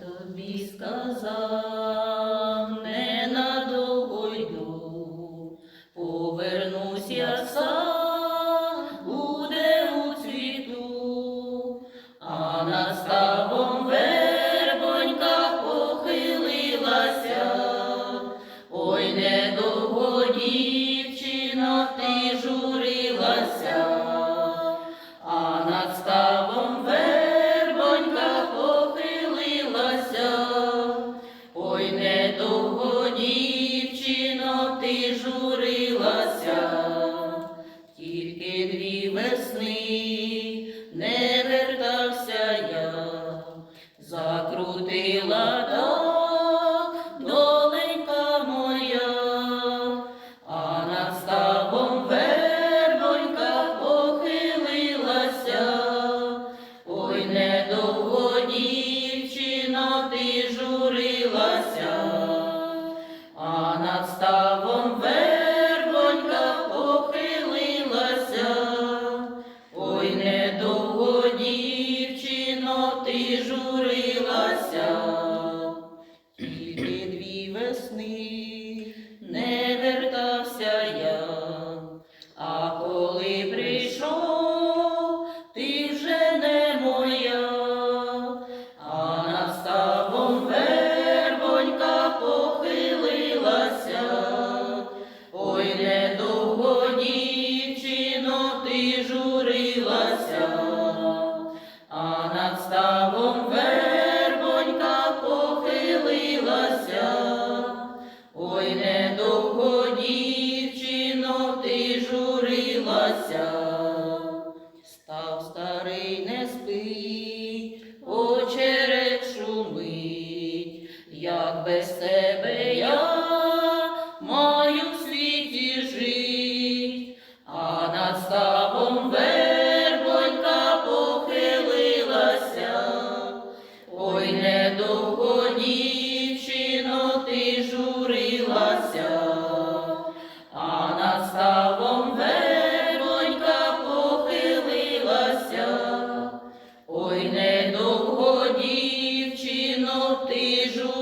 тобі сказав, не надовго йду, повернусь я сам. журилася, тільки дві весни не вертався я, закрутила. les jours. без тебе я маю в світі жить, а над ставом вербонька похилилася, ой не довго дівчино ти журилася, а над ставом вербонька похилилася, ой не довго ти журилася.